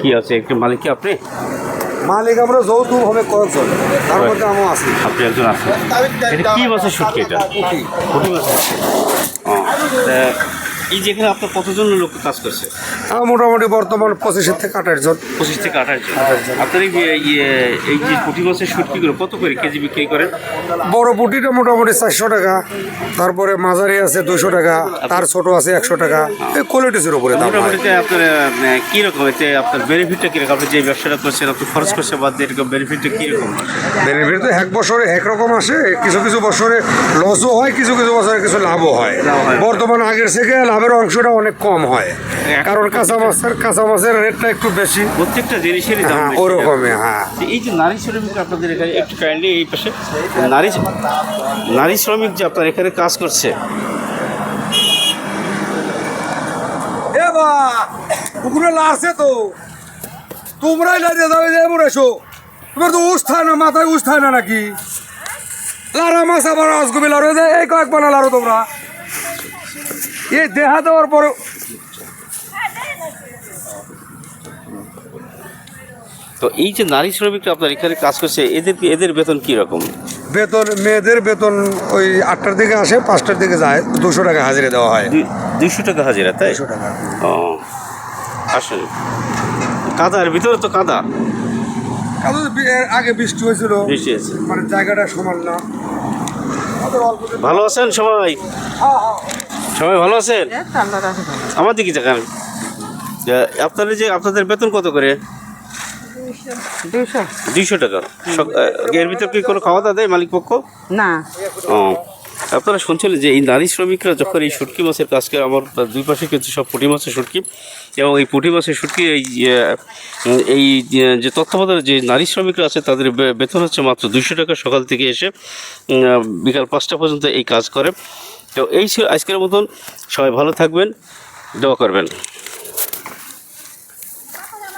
কি আছে? একটু মালিক কি আপনি? মালিক আমরা যৌতুক হবে। কয়েকজন তার মধ্যে আমিও আছি। আপনি একজন আছেন। এটা কি মাছের শুটকি এটা? পুঁটি মাছের এই যেখানে আপনার কতজন লোক কাজ করছে? আমার মোটামুটি বর্তমান পঁচিশের থেকে আঠাশ জন। পঁচিশ থেকে আঠাশ জন। আপনার এই যে- ইয়ে- পুঁটি মাছের শুটকিগুলো কত করে কেজি বিক্রি করেন? বড় পুটিটা মোটামুটি চারশো টাকা তারপরে মাঝারি আছে দুশো টাকা তার ছোট আছে একশো টাকা। এই কোয়ালিটিসের উপরে মোটামুটি আপনার কীরকম এতে আপনার বেনিফিটটা কীরকম আপনি যে ব্যবসাটা করছেন আপনি খরচ করছে বাদ দিয়ে এরকম বেনিফিটটা কীরকম বেনিফিট তো এক বছরে এক রকম আসে কিছু কিছু বছরে লসও হয় কিছু কিছু বছরে কিছু লাভও হয়। বর্তমান আগের থেকে লাভের অংশটা অনেক কম হয়। কারণ কাঁচা মাছের কাঁচা মাছের রেটটা একটু বেশি। প্রত্যেকটা জিনিসেরই দাম হ্যাঁ ওরকমই হ্যাঁ। এই যে নারী শ্রমিক আপনাদের এখানে একটু কাইন্ডলি এই পাশে নারী নারী শ্রমিক যে আপনার এখানে কাজ করছে। এ বা পুকুরে আছে তো। তোমরাই লাইতে যাবে যে এমন এসো তোমার তো উস থাকে না মাথায় উস থাকে না নাকি? লারা মাছ আবার লারো যে এই কয়েক বানা লারো তোমরা। এই দেহা দেওয়ার পরে তো এই যে নারী শ্রমিকরা আপনার এখানে কাজ করছে এদের এদের বেতন কী রকম? বেতন মেয়েদের বেতন ওই আটটার দিকে আসে পাঁচটার দিকে যায় দুশো টাকা হাজিরা দেওয়া হয়। দুইশো টাকা হাজিরা তাই? দুশো টাকা ও আসলে কাদার ভিতরে তো কাদা। এর আগে বৃষ্টি হয়েছিল। বৃষ্টি আছে মানে জায়গাটা সমান না। ভালো আছেন সবাই? হ্যাঁ, হ্যাঁ। সবাই ভালো আছেন? আমার দিকে দেখান আপনাদের যে আপনাদের বেতন কত করে? দুশো দুইশো। টাকা। এর ভিতর কি কোনো খাওয়া দাওয়া দেয় মালিক পক্ষ? না। ও আপনারা শুনছিলেন যে এই নারী শ্রমিকরা যখন এই শুটকি মাছের কাজ করে আমার দুই পাশে কিন্তু সব পুঁটি মাছের শুটকি এবং এই পুঁটি মাছের শুটকি এই এই যে তত্ত্বাবধানে যে নারী শ্রমিকরা আছে তাদের বেতন হচ্ছে মাত্র দুইশো টাকা সকাল থেকে এসে বিকাল পাঁচটা পর্যন্ত এই কাজ করে। তো এই ছিল আজকের মতন। সবাই ভালো থাকবেন দোয়া করবেন।